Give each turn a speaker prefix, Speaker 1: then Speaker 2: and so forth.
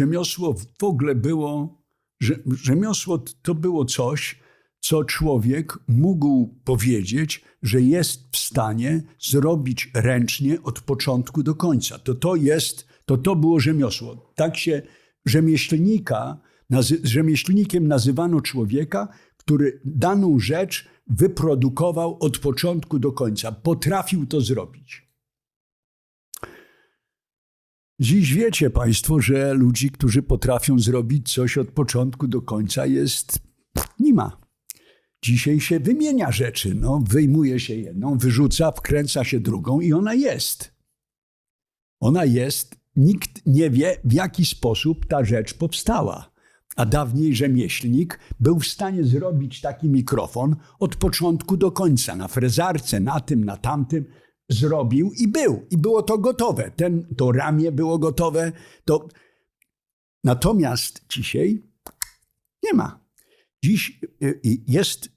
Speaker 1: rzemiosło w ogóle było, rzemiosło to było coś, co człowiek mógł powiedzieć, że jest w stanie zrobić ręcznie od początku do końca. To to jest, to to było rzemiosło. Tak się rzemieślnika, nazy, rzemieślnikiem nazywano człowieka, który daną rzecz wyprodukował od początku do końca. Potrafił to zrobić. Dziś wiecie Państwo, że ludzi, którzy potrafią zrobić coś od początku do końca, jest nie ma. Dzisiaj się wymienia rzeczy. No, wyjmuje się jedną, wyrzuca, wkręca się drugą i ona jest. Ona jest. Nikt nie wie, w jaki sposób ta rzecz powstała. A dawniej rzemieślnik był w stanie zrobić taki mikrofon od początku do końca, na frezarce, na tym, na tamtym. Zrobił i był. I było to gotowe. Ten, to ramię było gotowe. To... Natomiast dzisiaj nie ma. Dziś y, y, jest,